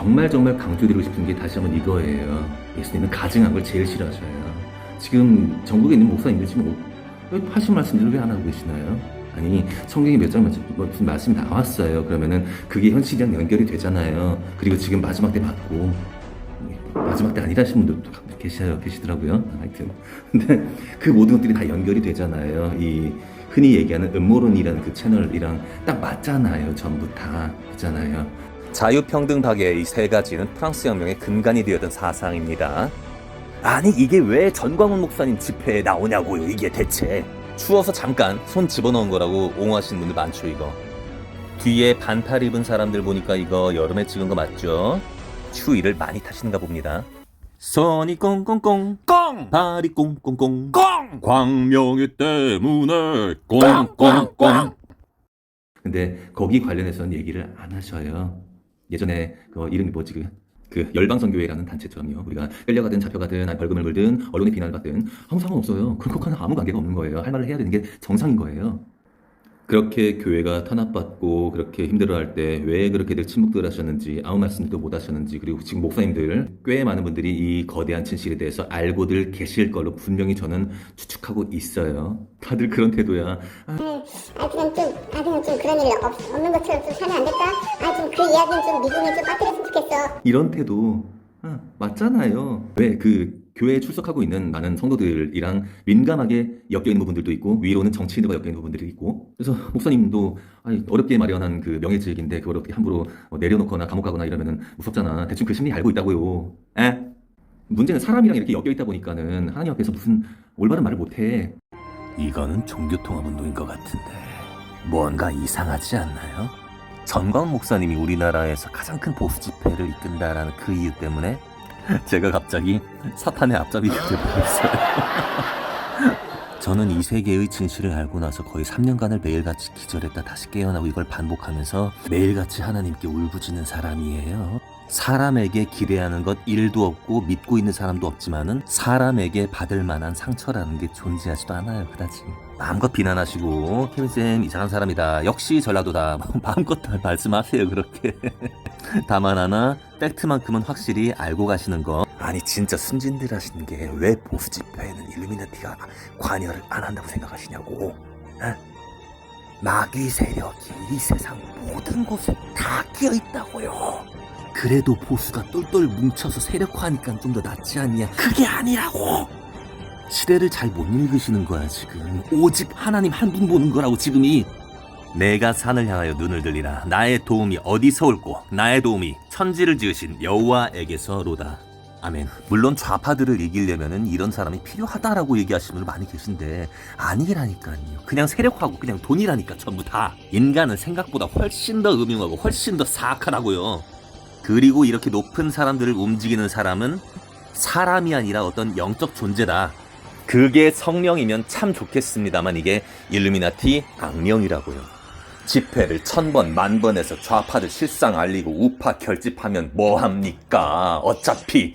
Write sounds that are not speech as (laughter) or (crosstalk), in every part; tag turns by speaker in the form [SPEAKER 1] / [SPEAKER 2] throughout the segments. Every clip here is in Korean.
[SPEAKER 1] 정말 정말 강조드리고 싶은 게 다시 한번 이거예요. 예수님은 가증한 걸 제일 싫어하셔요. 지금 전국에 있는 목사님들 지금 왜 하신 말씀들을 왜 안 하고 계시나요? 아니 성경에 몇 장 무슨 말씀이 나왔어요. 그러면은 그게 현실이랑 연결이 되잖아요. 그리고 지금 마지막 때 맞고 마지막 때 아니라신 분들도 계셔요 계시더라고요. 하여튼 근데 그 모든 것들이 다 연결이 되잖아요. 이 흔히 얘기하는 음모론이라는 그 채널이랑 딱 맞잖아요. 전부 다 있잖아요.
[SPEAKER 2] 자유평등 박의 이 세 가지는 프랑스 혁명의 근간이 되었던 사상입니다. 아니 이게 왜 전광훈 목사님 집회에 나오냐고요 이게 대체 추워서 잠깐 손 집어넣은 거라고 옹호하시는 분들 많죠 이거 뒤에 반팔 입은 사람들 보니까 이거 여름에 찍은 거 맞죠? 추위를 많이 타시는가 봅니다 손이 꽁꽁꽁 꽁 발이 꽁꽁꽁 꽁 광명이 때문에 꽁꽁꽁
[SPEAKER 1] 근데 거기 관련해서는 얘기를 안 하셔요. 예전에 그 이름이 뭐지 그, 그 열방선교회라는 단체처럼요. 우리가 끌려가든 잡혀가든 아니 벌금을 물든 언론의 비난을 받든 아무 상관없어요. 그것과는 아무 관계가 없는 거예요. 할 말을 해야 되는 게 정상인 거예요. 그렇게 교회가 탄압받고 그렇게 힘들어할 때 왜 그렇게들 침묵들 하셨는지 아무 말씀도 못 하셨는지 그리고 지금 목사님들 꽤 많은 분들이 이 거대한 진실에 대해서 알고들 계실 걸로 분명히 저는 추측하고 있어요. 다들 그런 태도야.
[SPEAKER 3] 아 그냥 좀, 아 그냥 좀 그런 일 없, 없는 것처럼 좀 살면 안 될까? 아 좀 그 이야기는 좀 미국에 좀 빠뜨렸으면 좋겠어.
[SPEAKER 1] 이런 태도 아, 맞잖아요. 왜그 교회에 출석하고 있는 많은 성도들이랑 민감하게 엮여 있는 부분들도 있고 위로는 정치인들과 엮여 있는 부분들이 있고 그래서 목사님도 아니, 어렵게 마련한 그 명예직인데 그걸 어떻게 함부로 어, 내려놓거나 감옥 가거나 이러면은 무섭잖아. 대충 그 심리 알고 있다고요. 에? 문제는 사람이랑 이렇게 엮여 있다 보니까는 하나님 앞에서 무슨 올바른 말을 못해.
[SPEAKER 2] 이거는 종교통합운동인 것 같은데 뭔가 이상하지 않나요? 전광 목사님이 우리나라에서 가장 큰 보수 집회를 이끈다라는 그 이유 때문에 (laughs) 제가 갑자기 사탄의 앞잡이가 되어버렸어요. (laughs) 저는 이 세계의 진실을 알고 나서 거의 3년간을 매일같이 기절했다 다시 깨어나고 이걸 반복하면서 매일같이 하나님께 울부짖는 사람이에요. 사람에게 기대하는 것 일도 없고 믿고 있는 사람도 없지만은 사람에게 받을 만한 상처라는 게 존재하지도 않아요, 그다지. 마음껏 비난하시고 케빈쌤 이상한 사람이다. 역시 전라도다. (laughs) 마음껏 다 말씀하세요, 그렇게. (laughs) 다만 하나 팩트만큼은 확실히 알고 가시는 거. 아니 진짜 순진들 하시는 게 왜 보수 집회에는 일루미나티가 관여를 안 한다고 생각하시냐고. 에? 마귀 세력이 이 세상 모든 곳에 다 끼어 있다고요. 그래도 보수가 똘똘 뭉쳐서 세력화하니까 좀 더 낫지 않냐? 그게 아니라고. 시대를 잘 못 읽으시는 거야 지금. 오직 하나님 한 분 보는 거라고 지금이. 내가 산을 향하여 눈을 들리라. 나의 도움이 어디서 올고 나의 도움이 천지를 지으신 여호와에게서로다. 아멘. 물론 좌파들을 이기려면은 이런 사람이 필요하다라고 얘기하시는 분들 많이 계신데 아니라니까요. 그냥 세력하고 그냥 돈이라니까 전부 다. 인간은 생각보다 훨씬 더 음흉하고 훨씬 더 사악하다고요. 그리고 이렇게 높은 사람들을 움직이는 사람은 사람이 아니라 어떤 영적 존재다. 그게 성령이면 참 좋겠습니다만 이게 일루미나티 악령이라고요. 집회를 천 번, 만번 해서 좌파들 실상 알리고 우파 결집하면 뭐합니까? 어차피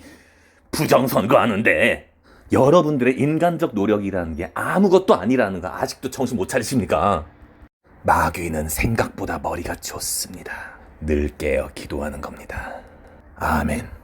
[SPEAKER 2] 부정선거 하는데 여러분들의 인간적 노력이라는 게 아무것도 아니라는 거 아직도 정신 못 차리십니까? 마귀는 생각보다 머리가 좋습니다. 늘 깨어 기도하는 겁니다. 아멘.